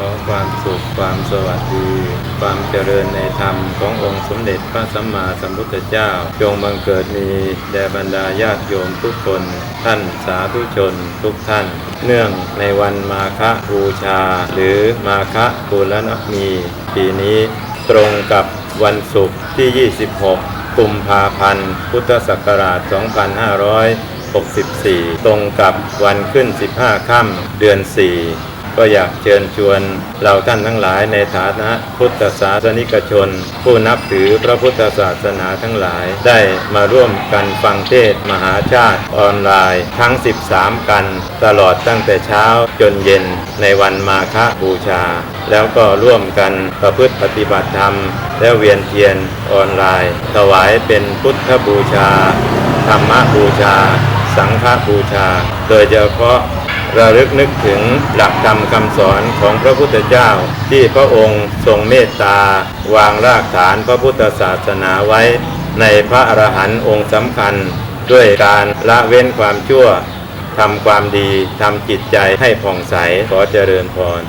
ขอความสุขความสวัสดี ความเจริญในธรรมขององค์สมเด็จพระสัมมาสัมพุทธเจ้า จงบังเกิดมีแด่บรรดาญาติโยมทุกคน ท่านสาธุชนทุกท่าน เนื่องในวันมาฆบูชา หรือมาฆบูรณมี ปีนี้ตรงกับวันศุกร์ที่ 26 กุมภาพันธ์ พุทธศักราช 2564 ตรงกับวันขึ้น 15 ค่ำเดือน 4 ก็อยากเชิญชวนเราท่านทั้งหลายในฐานะพุทธศาสนิกชน ผู้นับถือพระพุทธศาสนาทั้งหลาย ได้มาร่วมกันฟังเทศมหาชาติออนไลน์ทั้ง 13 กัน ตลอดตั้งแต่เช้าจนเย็นในวันมาฆบูชา แล้วก็ร่วมกันประพฤติปฏิบัติธรรม และเวียนเทียนออนไลน์ ถวายเป็นพุทธบูชา ธรรมบูชา สังฆบูชา โดยเฉพาะ ระลึกนึกถึงหลักธรรมคำสอนของพระพุทธเจ้า ที่พระองค์ทรงเมตตา วางรากฐานพระพุทธศาสนาไว้ ในพระอรหันต์องค์สำคัญ ด้วยการละเว้นความชั่วทำความดีทำจิตใจให้ผ่องใสขอเจริญพร